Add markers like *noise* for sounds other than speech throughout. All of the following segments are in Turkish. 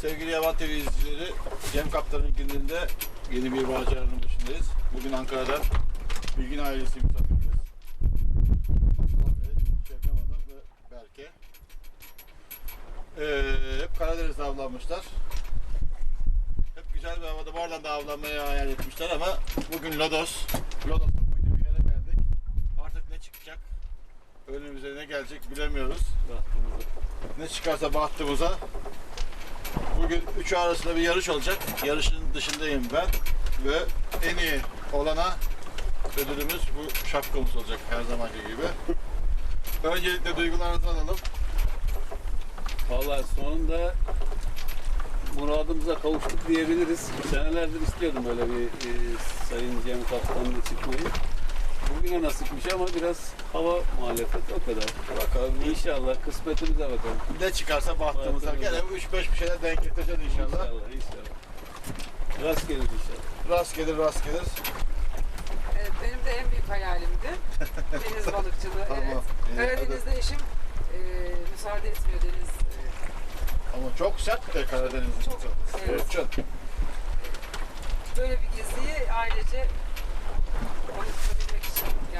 Sevgili Yaban TV izleyicileri, Cem Kaptan'ın gününde yeni bir maceranın başındayız. Bugün Ankara'dan Bilgin ailesi misafiriz. Abdullah Bey, Şebnem Hanım ve Berke. Ee, hep Karadeniz'de avlanmışlar. Hep güzel bir havada buradan da avlanmayı hayal etmişler ama bugün Lodos, Lodos'ta kuytu bir yere geldik. Artık ne çıkacak? Önümüze ne gelecek bilemiyoruz. Ne çıkarsa bahtımıza. Bugün üçü arasında bir yarış olacak. Yarışın dışındayım ben. Ve en iyi olana ödülümüz bu şapkamız olacak her zamanki gibi. Öncelikle duygularınızı alalım. Vallahi sonunda muradımıza kavuştuk diyebiliriz. Senelerdir istiyordum böyle bir e, Sayın Cem Kaptan'la çıkmayı. Bugüne nasipmiş ama biraz hava muhalefet o kadar. Bakalım İnşallah kısmetimize bakalım. ne çıkarsa bahtımıza. Bahtımıza. Gene 3-5 bir şeyler denk getireceğiz inşallah. İnşallah, inşallah. Rast gelir inşallah. Rast gelir rast gelir. Evet, benim de en büyük hayalimdi. *laughs* Deniz balıkçılığı. Tamam. Evet. Karadeniz'de eşim e, müsaade etmiyor deniz. e, Ama çok sert de Karadeniz'in. Çok, evet. Çok. böyle bir geziyi ailece balık tutabilmek için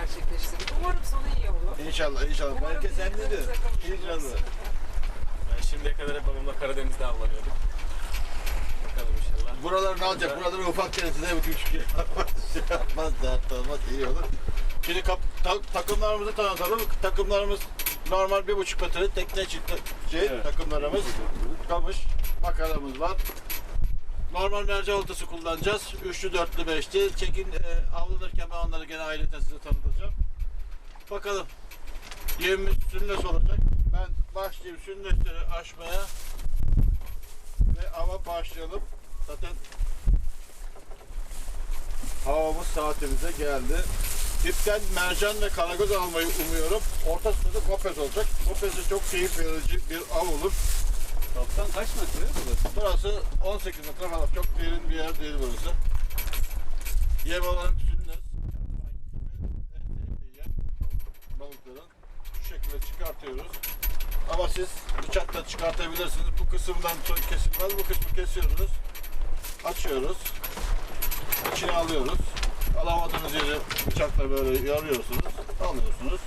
gerçekleştirdik. Umarım sonu iyi olur. İnşallah inşallah. Umarım Belki sen kavuşuruz. İnşallah. Ben şimdiye kadar hep babamla Karadeniz'de avlanıyordum. Bakalım inşallah. Buraları ne alacak? Buraları ufak kendisine bir küçük şey yapmaz. Şey yapmaz, dert olmaz, iyi olur. Şimdi kap, ta- takımlarımızı tanıtalım. Takımlarımız normal bir buçuk metre tekne çıktı şey Evet. takımlarımız. Kamış, makaramız var. Normal mercan oltası kullanacağız. Üçlü, dörtlü, beşli. Çekin e, avlanırken ben onları gene aileten size tanıtacağım. Bakalım. Yemimiz sünnes olacak. Ben başlayayım sünnesleri açmaya. Ve ava başlayalım. Zaten havamız saatimize geldi. Dipten mercan ve karagöz almayı umuyorum. Ortasında da kopez olacak. Kopez de çok keyif verici bir av olur. Kaptan kaç metre burası? Burası 18 metre falan. Çok derin bir yer değil burası. Yem olan yer balıkların. Şu şekilde çıkartıyoruz. Ama siz bıçakla çıkartabilirsiniz. Bu kısımdan kesilmez. Bu kısmı kesiyoruz. Açıyoruz. İçine alıyoruz. Alamadığınız yeri bıçakla böyle yarıyorsunuz. Alıyorsunuz.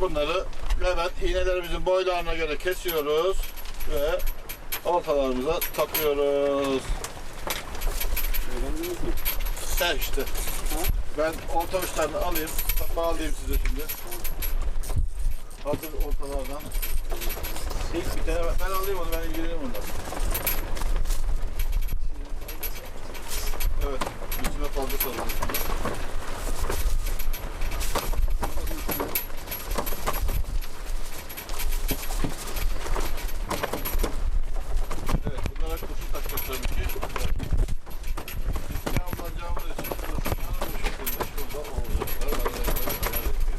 Bunları hemen iğnelerimizin boylarına göre kesiyoruz ve oltalarımıza takıyoruz. Sen işte. Ben olta uçlarını alayım, bağlayayım size şimdi. Hazır oltalardan. İlk bir tane ben alayım onu, ben ilgileneyim ondan. Evet, üstüne fazla sarılmış. Evet, bunlara kurşun takacak tabii ki. Riske avlanacağımız için kurşunları bu şekilde şurada olacaklar. Ben de böyle böyle yapayım.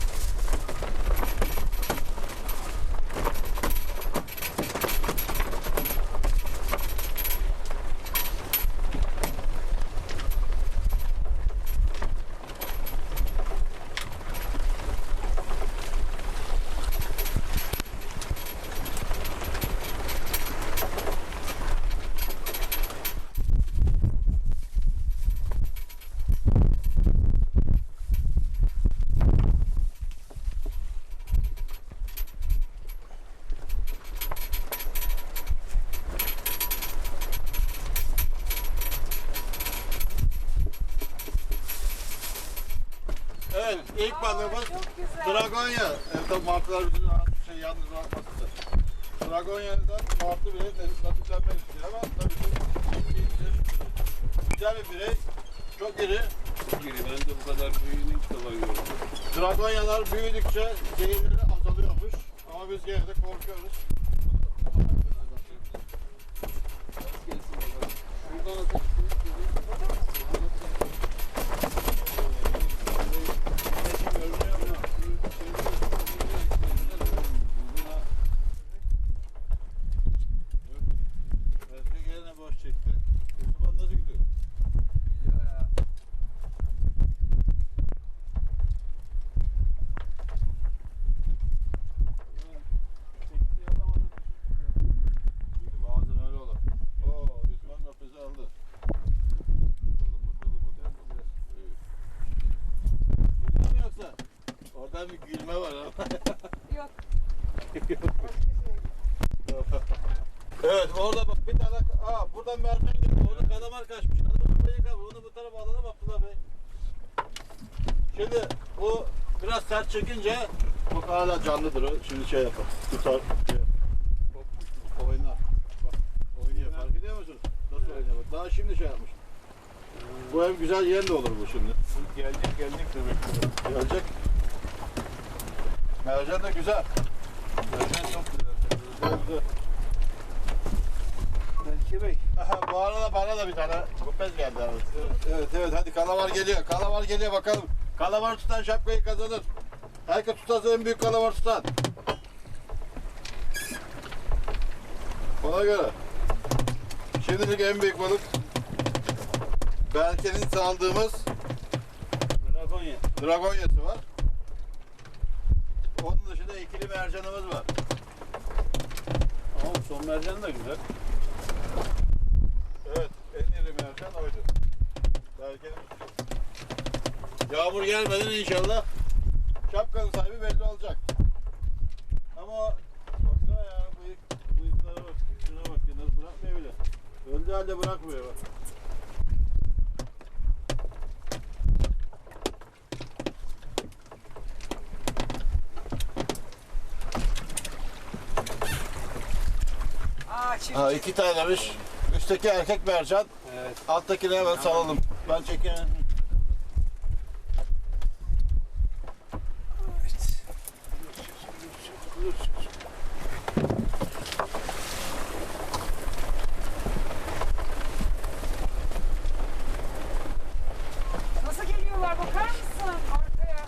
Evet, ilk balığımız. Dragonya. Evet, martılar bizi şey yalnız bırakmasın. Dragonya'dan martı birey nasiplenmek istiyor ama tabii ki. Güzel bir birey. Çok iri. Giri ben de bu kadar büyüğünü ilk defa gördüm. Dragonyalar büyüdükçe zehirleri azalıyormuş. Ama biz gene de korkuyoruz. Şuradan atabilirsiniz. Eşim görünüyor mu? Özge gene boş çekti. Yusufan nasıl gidiyor? Bazen öyle olur. Senden bir gülme var ama. Yok. evet orada bak bir tane aa buradan mercan gibi orada kalamar kaçmış. Kalamar kafayı kalmış. Onu bu tarafa alalım Abdullah Bey. Şimdi bu biraz sert çekince bak hala canlıdır o. Şimdi şey yapar. Tutar. Şey. Oynar. Bak oynuyor. Fark ediyor musunuz? Nasıl oynuyor? Bak, Daha şimdi şey yapmış. Bu ev güzel yer de olur bu şimdi. Gelecek gelecek demek. Gelecek. Mercan da güzel. Zaten çok güzel. Güzel güzel. Melike Bey. Aha, bu arada bana da bir tane kupez geldi abi. Evet evet hadi kalamar geliyor. Kalamar geliyor bakalım. Kalamar tutan şapkayı kazanır. Herkes tutarsa en büyük kalamar tutan. Ona göre. Şimdilik en büyük balık Berke'nin saldığımız Dragonya. Dragonya'sı var. Onun dışında ikili mercanımız var. Ama son mercan da güzel. Evet, en iri mercan oydu. Berke'nin Yağmur gelmeden inşallah şapkanın sahibi belli olacak. Ama baksana ya bıyık, bıyıklara bak, şuna bak ya nasıl bırakmıyor bile. Öldü halde bırakmıyor bak. Ha iki tanemiş. Üstteki erkek mercan, Evet. alttakini hemen salalım. Ben çekeyim. Nasıl geliyorlar bakar mısın arkaya?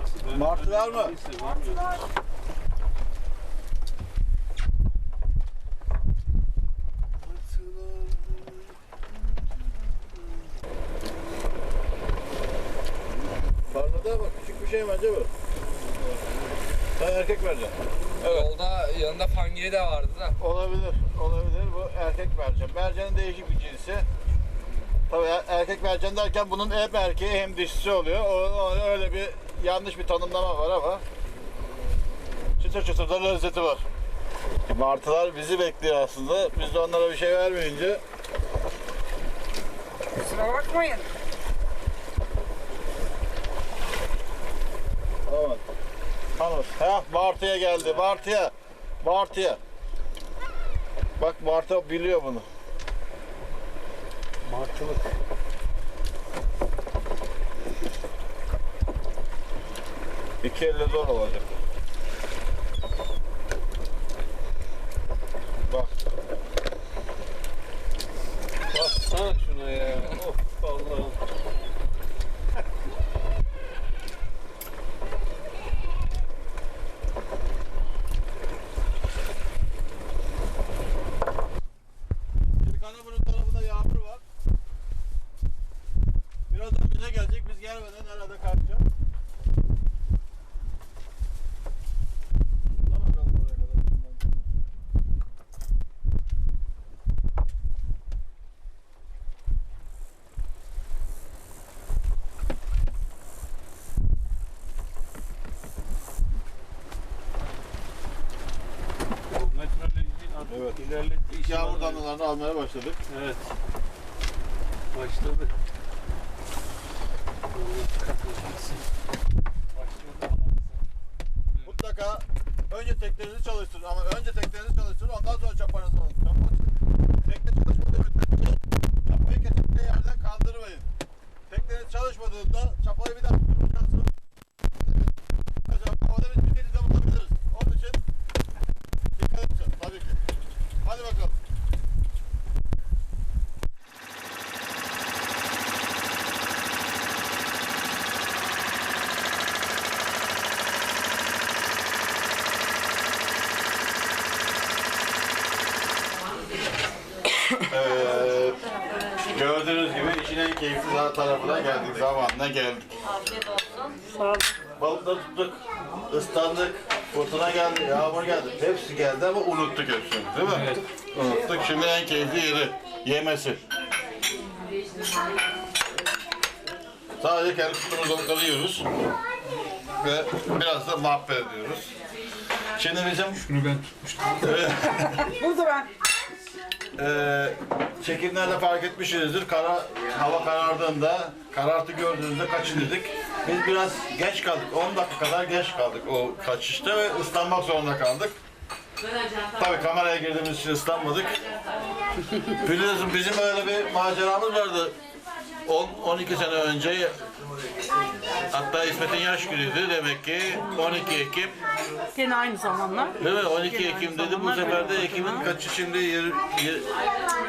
Nasıl? Ben- Martılar mı? Neyse, var mı? Martılar. Parlada bak küçük bir şey bence bu. Sen erkek mercan. Yolda yanında fangiri de vardı da. Olabilir, olabilir. Bu erkek mercan. Mercanın değişik bir cinsi. Tabii er- erkek mercan derken bunun hem erkeği hem dişisi oluyor. O, o- öyle bir yanlış bir tanımlama var ama çıtır çıtır da lezzeti var. Martılar bizi bekliyor aslında. Biz de onlara bir şey vermeyince Kusura bakmayın. Tamam. Tamam. Ha, Martı'ya geldi. Martı'ya. Martı'ya. Bak Martı biliyor bunu. Martılık. İki elle zor olacak. Bak. Baksana şuna ya. Of Allah'ım. Şimdi Kanaburun tarafında yağmur var. Birazdan bize gelecek. Biz gelmeden herhalde kaçacak. Dur bakalım oraya kadar. Bu metroloji artık Evet. ilerletti. İlk yağmur var. damlalarını almaya başladık. Evet. Başladı. Başladı. Mutlaka önce teklerinizi çalıştırın ama önce teklerinizi çalıştırın ondan sonra çapanızı alın. Çapa, tekne çalışmadığı müddetçe çapayı kesinlikle yerden kaldırmayın. Tekneniz çalışmadığında çapayı bir daha tutturma şansınız. Mesela havada biz bir denizde bulabiliriz. Onun için dikkat edin tabii ki. Hadi bakalım. Evet. Gördüğünüz gibi işin en keyifli tarafına geldik. Zamanla geldik. Afiyet olsun. Balıkları tuttuk, ıslandık, fırtına geldi, yağmur geldi. Hepsi geldi ama unuttuk hepsini değil mi? Evet. Unuttuk. Şimdi en keyifli yeri yemesi. Sadece kendi tuttuğumuz balıkları yiyoruz. ve biraz da muhabbet ediyoruz. Şimdi bizim Şunu ben tutmuştum. Burada ben. Ee, çekimlerde fark etmişsinizdir. Kara, hava karardığında, karartı gördüğünüzde kaçın dedik. Biz biraz geç kaldık. 10 dakika kadar geç kaldık o kaçışta ve ıslanmak zorunda kaldık. Tabii kameraya girdiğimiz için ıslanmadık. Biliyorsun bizim öyle bir maceramız vardı. 10-12 sene önce hatta İsmet'in yaş günüydü demek ki 12 Ekim Gene aynı zamanlar. Değil mi? 12 Ekim dedi. Bu sefer de Ekim'in kaçı şimdi? Yir- yir-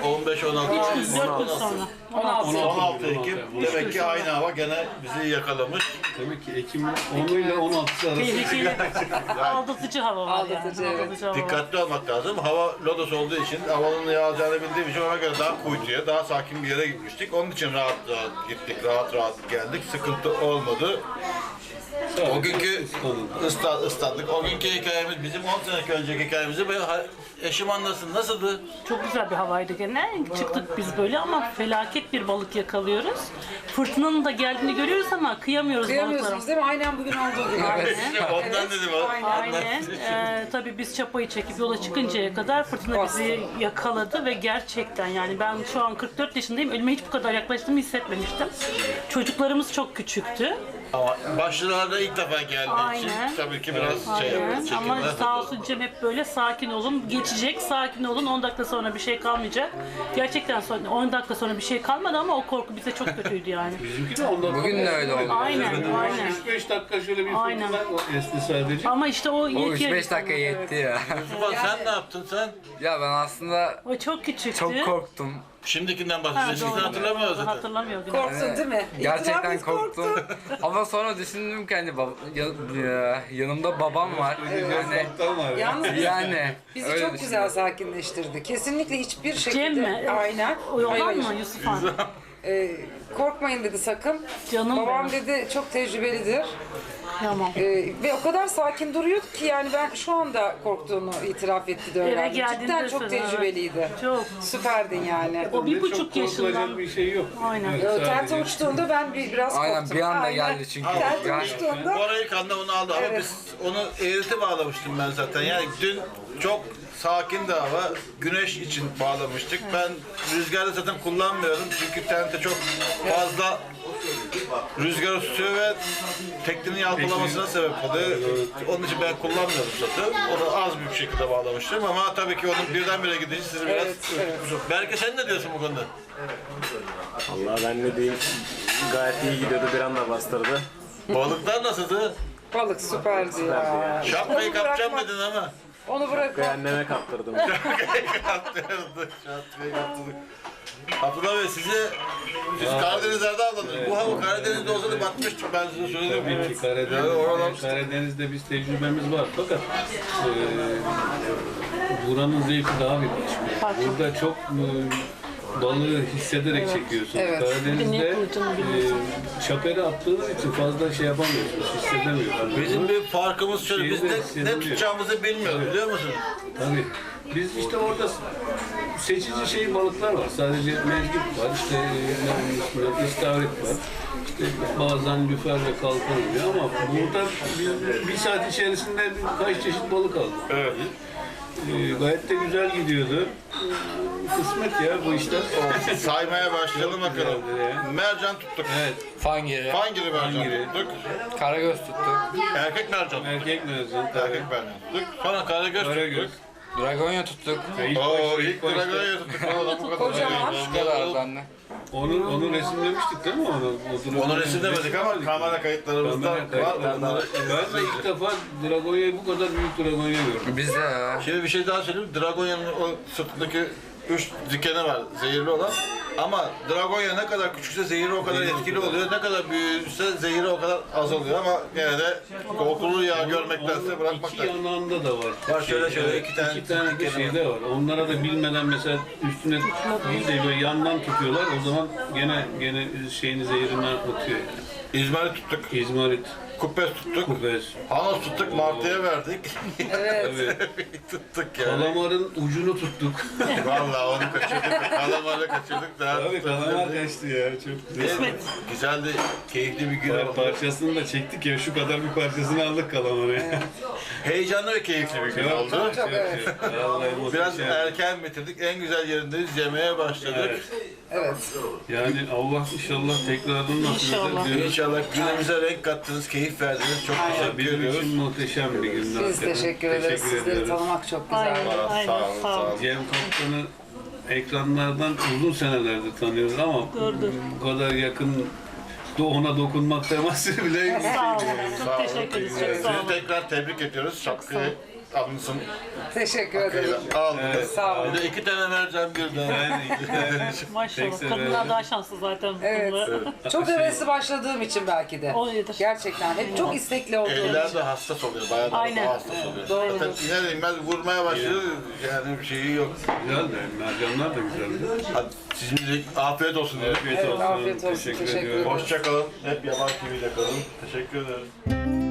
15, 16, 4 gün sonra. 16. 16 Ekim. Demek ki aynı hava gene bizi yakalamış. Demek ki Ekim 10 ile 16 arası. Tehlikeli, *laughs* aldatıcı hava var Aldatıcı, yani. evet. Aldatıcı hava var. Dikkatli olmak lazım. Hava lodos olduğu için havanın yağacağını bildiğim için ona göre daha kuytuya, daha sakin bir yere gitmiştik. Onun için rahat rahat gittik, rahat rahat geldik. Sıkıntı olmadı. O günkü ısla, ıslattık. O günkü hikayemiz bizim 10 sene önceki hikayemizi böyle ha- eşim anlasın. Nasıldı? Çok güzel bir havaydı gene. Çıktık biz böyle ama felaket bir balık yakalıyoruz. Fırtınanın da geldiğini görüyoruz ama kıyamıyoruz balıklara. Kıyamıyorsunuz değil mi? Aynen bugün olduğu gibi. *laughs* Ondan dedim o. Aynen. Ee, tabii biz çapayı çekip yola çıkıncaya kadar fırtına bizi yakaladı ve gerçekten yani ben şu an 44 yaşındayım. Ölüme hiç bu kadar yaklaştığımı hissetmemiştim. Çocuklarımız çok küçüktü. Ama başlılarda ilk defa geldiği için tabii ki biraz şey Aynen. yaptı, Ama çekimler. sağ olsun Cem hep böyle sakin olun. Geçecek, sakin olun. 10 dakika sonra bir şey kalmayacak. Gerçekten sonra 10 dakika sonra bir şey kalmadı ama o korku bize çok kötüydü yani. *laughs* Bizimki de 10 dakika. Bugün de öyle oldu. Aynen, aynen. 3-5 dakika şöyle bir Aynen. esti sadece. Ama işte o O ilk 3-5 dakika yetti ya. Tufan sen ne yaptın sen? ya ben aslında O çok küçüktü. çok korktum. Şimdikinden. Şimdikini doğru. hatırlamıyor zaten. Hatırlamıyor. günü. Korktun değil mi? Gerçekten et, korktum. *laughs* Ama sonra düşündüm ki hani bab- ya- ya- yanımda babam var. Yani. Yalnız yani bizi öyle çok düşündüm. güzel sakinleştirdi. Kesinlikle hiçbir şekilde. Cem mi? Aynen. O yalan Hayır, mı. Yusuf Han? Ee, korkmayın dedi sakın. Canım Babam benim. dedi çok tecrübelidir. Tamam. Ee, ve o kadar sakin duruyordu ki yani ben şu anda korktuğunu itiraf etti de öğrendim. geldiğinde Cidden çok söyle, evet. tecrübeliydi. Çok. Süperdin yani. O bir buçuk yaşından. bir şey yok. Aynen. Evet, Ee, Tente sadece- uçtuğunda ben bir, biraz Aynen korktum. bir anda Aynen. geldi çünkü. Tente Yani, uçtuğunda Orayı kandı onu aldı ama Evet. biz onu eğriti bağlamıştım ben zaten. Yani dün çok sakin de hava, güneş için bağlamıştık. Ben rüzgarı zaten kullanmıyorum çünkü tente çok fazla rüzgar tutuyor ve teknenin yalpalamasına sebep oluyor. Onun için ben kullanmıyorum zaten. Onu az bir şekilde bağlamıştım ama tabii ki onun birdenbire gidişi sizi biraz Evet, evet. Belki sen ne diyorsun bu konuda? Allah ben ne diyeyim gayet iyi gidiyordu bir anda bastırdı. Balıklar nasıldı? balık süperdi ya. Şapkayı kapacağım bırakma. dedin ama. Onu bırak. Anneme kaptırdım. *laughs* Kaptırdık, şapkayı kaptırdık. Abdullah Bey size, siz Karadenizler'de avladınız. Bu hava Karadeniz'de olsa da batmıştık ben size söyledim. Tabii ki Karadeniz, Yani oradan- Karadeniz'de biz tecrübemiz var fakat e, buranın zevki daha bir başka. Burada çok e, balığı hissederek çekiyorsun. Evet. Karadeniz'de e, çapere attığınız için fazla şey yapamıyorsunuz, hissedemiyorsunuz. Bizim bir farkımız şöyle, biz Şeyde ne, ne hissediliyor. tutacağımızı bilmiyoruz biliyor musun? Tabii. Biz işte orada seçici şey balıklar var. Sadece mezgit var, işte e, ne bileyim, istavrit var. İşte bazen lüfer ve kalkan oluyor ama burada biz bir saat içerisinde kaç çeşit balık aldık. Evet. Ee, gayet de güzel gidiyordu. Kısmet ya bu işler. Saymaya başlayalım bakalım. Mercan tuttuk. Evet, Fangiri, Fangiri mercan Fangiri. tuttuk. karagöz tuttuk, Erkek mercan. erkek mezun. Erkek mercan tuttuk. Sonra karagöz Karagöz. tuttuk. dragonya tuttuk. İlk Oo ilk dragonya tuttuk. Valla bu kadar. Kocaman. Şu kadardı anne. Onu, onu resimlemiştik değil mi? Onu, Onu dragonya- resimlemedik ama kamera kayıtlarımızda Kamera var. Ben de ilk defa dragonyayı bu kadar büyük dragonya gördüm. Biz de ya. Şimdi bir şey daha söyleyeyim. Dragonya'nın o sırtındaki üç dikeni var zehirli olan. Ama Dragonya ne kadar küçükse zehiri o kadar etkili oluyor. Ne kadar büyürse zehiri o kadar az oluyor ama gene de kokulu yağ görmektense bırakmak İki lazım. yanağında da var. Var şöyle şöyle iki tane- iki tane de şey de var. Onlara da bilmeden mesela üstüne değil de böyle yandan tutuyorlar. O zaman gene gene şeyini zehrinden atıyor yani. İzmarit tuttuk. İzmarit, Kupes tuttuk. kupes. Hanos tuttuk. Martıya verdik. Evet. *laughs* Evet. tuttuk yani. Kalamarın ucunu tuttuk. *laughs* Vallahi onu kaçırdık. Kalamarı kaçırdık. Daha Abi kalamar kaçtı ya. Çok güzel. Ve Güzeldi. Keyifli bir gün oldu. parçasını da çektik ya şu kadar bir parçasını aldık kalamarı. *laughs* Heyecanlı ve keyifli bir gün Çok, oldu. çok, Çok, evet. Vallahi Biraz erken bitirdik. En güzel yerindeyiz. Yemeğe başladık. Evet. Yani Allah inşallah tekrardan nasip İnşallah. eder. İnşallah günümüze renk kattınız, keyif verdiniz. Çok teşekkür Bizim ediyoruz. için muhteşem bir gündü. Biz hakikaten. teşekkür ederiz. Sizleri ediyoruz. tanımak çok güzel. Aynen, aynen. Sağ olun, Sağ sağ olun. olun. Cem Kaptan'ı ekranlardan uzun senelerdir tanıyoruz ama Doğrudur. bu kadar yakın do- ona dokunmak teması bile Sağ olun. Sağ Çok teşekkür ederiz. Çok Sizi olun. tekrar tebrik ediyoruz. Şapkayı almışsın. Teşekkür ederim. Aldınız. Sağ olun. Bir de iki tane vereceğim birden. Yani *laughs* Maşallah. Kadınlar daha şanslı zaten. Evet. konuda. Çok hevesli başladığım için belki de. Öyledir. Gerçekten. Hep çok istekli olduğum Eller için. de hassas oluyor. Bayağı da Aynen. hassas oluyor. Doğru. Zaten iner inmez vurmaya başlıyor. Yani bir şeyi yok. güzel de mercanlar da güzeldi. Hadi şimdilik afiyet olsun. Afiyet Evet, olsun. afiyet olsun. Teşekkür Teşekkür ediyorum. ederim. Hoşça kalın. Hep Yaban TV'de kalın. Teşekkür ederiz.